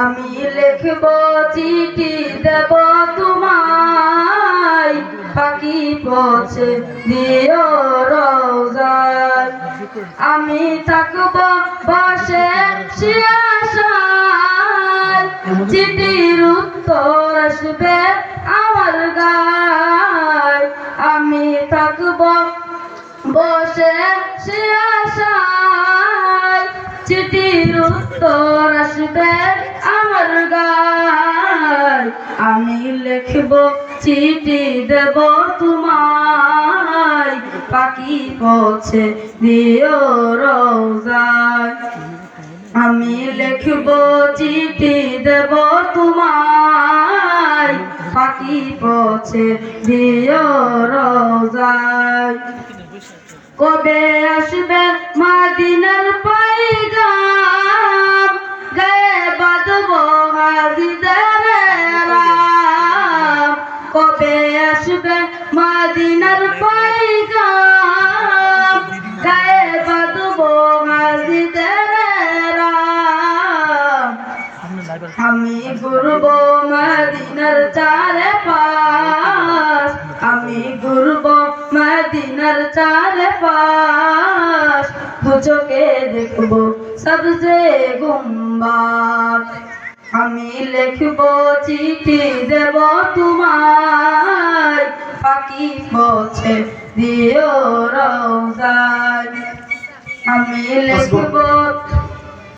আমি লিখব চিঠি দেব তোমায়। পাখি পৌঁছে দিও রোজায় আমি থাকব বসে শিয়াশায় চিঠির উত্তর আসবে আমার গায়। আমি থাকব বসে উত্তর আসবে আমার গায় আমি লিখব, চিঠি দেব তোমায়। পাখি পৌঁছে দিও রোজায়। আমি লিখব, চিঠি দেব তোমায়। দিও রোজায়। কবে আসবে মাদিনার পাইগাম কবে আসবে মাদিনার পাইগাম গায়ে বাঁধব রাম। আমি ঘুরব মদিনার চারে পাশ আমি ঘুরব মদিনার চারে পাশ দুচোকে দেখব সবজে গুম্বাদ। আমি লিখব চিঠি দেব তোমার। পাখি বছে দিও রোজায় আমি লিখব